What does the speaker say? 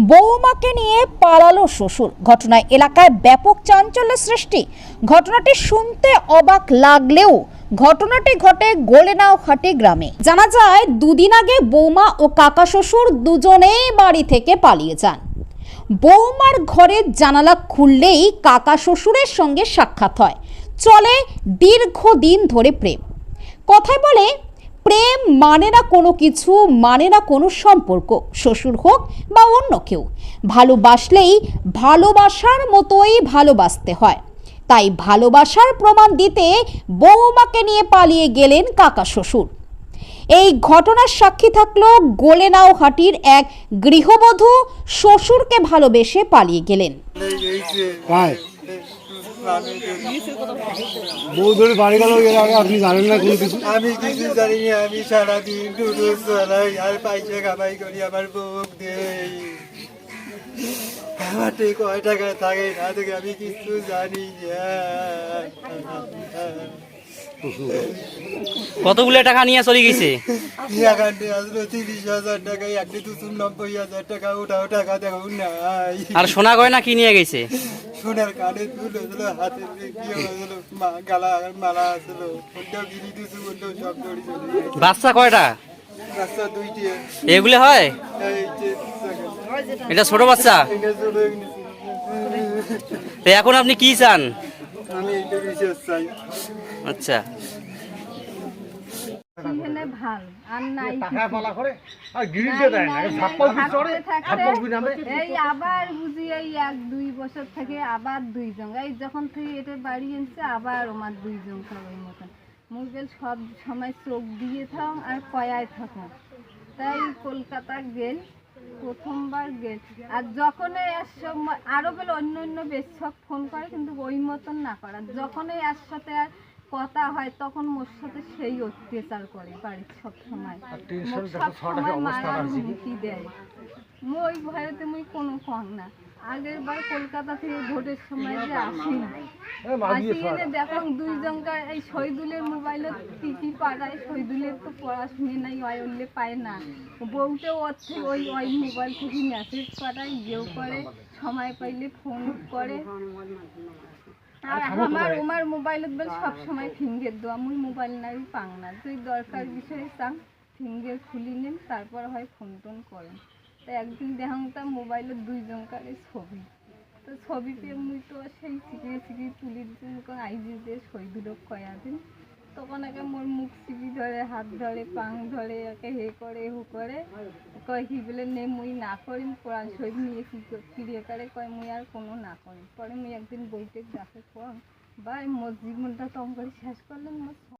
বৌমাকে নিয়ে পালালো শ্বশুর। ঘটনায় এলাকায় ব্যাপক চাঞ্চল্যের সৃষ্টি। ঘটনাটি শুনতে অবাক লাগলেও ঘটনাটি ঘটে গোলেনাওহাটি গ্রামে। জানা যায়, দুদিন আগে বৌমা ও কাকা শ্বশুর দুজনেই বাড়ি থেকে পালিয়ে যান। বৌমার ঘরের জানালা খুললেই কাকা শ্বশুরের সঙ্গে সাক্ষাৎ হয়। চলে দীর্ঘদিন ধরে প্রেম। কথায় বলে প্রেম মানে না কোনো কিছু মানে না কোনো সম্পর্ক শ্বশুর হোক বা অন্য কেউ। ভালোবাসলেই ভালোবাসার মতোই ভালোবাসতে হয়। তাই ভালোবাসার প্রমাণ দিতে বৌমাকে নিয়ে পালিয়ে গেলেন কাকা শ্বশুর। এই ঘটনার সাক্ষী থাকল গোলেনাওহাটির এক গৃহবধূ শ্বশুরকে ভালোবেসে পালিয়ে গেলেন। বউ ধরে বাড়ি গেল এর আগে আপনি জানেন না কোনো কিছু? আমি কিছু জানি না আমি সারাদিন চালাই আর পয়সা কামাই করি আমার বউক দেই। আমার তো কয় টাকা থাকে না থেকে আমি কিছু জানি না। কতগুলো টাকা নিয়ে চলে গেছে? তিরিশ হাজার টাকা একটি দুশো নব্বই হাজার টাকা ওটাও টাকা দেখো নাই। আর সোনা গয়না কি নিয়ে গেছে? সোনার কানে তুলে দিল হাতে গালা মালা আসলো। ওটাও গিরি ওটাও সব দড়ি চলে বাচ্চা কয়টা? রাস্তা দুইটি এগুলো হয়? এটা ছোট বাচ্চা। তো এখন আপনি কি চান? আমি এইটা বিশেষ চাই। আচ্ছা। এখানে ভালো আর নাই আর গিরিতে দেয় না ঝাপ্পা থাকতে থাকতে এই আবার এই এক দুই বছর থেকে আবার দুই জন এই যখন থেকে এটা বাড়ি এনেছে আবার আমার দুই জন খাবার মতন। মুরগেল সব সময় চোখ দিয়ে থাক আর কয়ায় থাকুন তাই কলকাতা গেল প্রথমবার গেল। আর যখনই এর সময় আরও গেলে অন্য অন্য বেশ সব ফোন করে কিন্তু ওই মতন না করা। যখনই এর সাথে আর কথা হয় তখন মোর সাথে সেই অত্যাচার করে বাড়ির সব সময়। সব সময় মারার হুমকি দেয়। মুই ওই ভয়েতে মুই কোনো কম না। আগের বার কলকাতা থেকে ভোটের সময় যে আসি দুইজনকার এই শহীদুলের মোবাইলে পাঠায় শহীদুলের তো পড়াশুনে নাই ওই উল্লে পায় না। বউতে ওর থেকে ওই ওই মোবাইল থেকে মেসেজ পাঠায় ইয়েও করে সময় পাইলে ফোন করে। আর আমার আমার মোবাইলত বেল সব সময় ফিঙ্গের দেওয়া মুই মোবাইল নাই পাং না। তুই দরকার বিষয়ে চাং ফিঙ্গের খুলি নেন তারপর হয় ফোন টোন করেন। তো একদিন দেখাং তা মোবাইলত দুইজনকার ছবি। তো ছবি পেয়ে মুই তো সেই চিকিয়ে চিকিয়ে তুলি দিন আইজি দিয়ে শহীদুলো কয়া দিন। তখন একে মোর মুখ চিপি ধরে, হাত ধরে, পাং ধরে, একে হে করে, হু করে। কয় কি বলে, নে, মুই না করিম কোরআন শহীদ নিয়ে কি ক্রিয়ে করে কয়, মুই আর কোনো না করি পরে মুই একদিন বইতে যাকে কম বা মোর জীবনটা তো করে শেষ করলেন মোর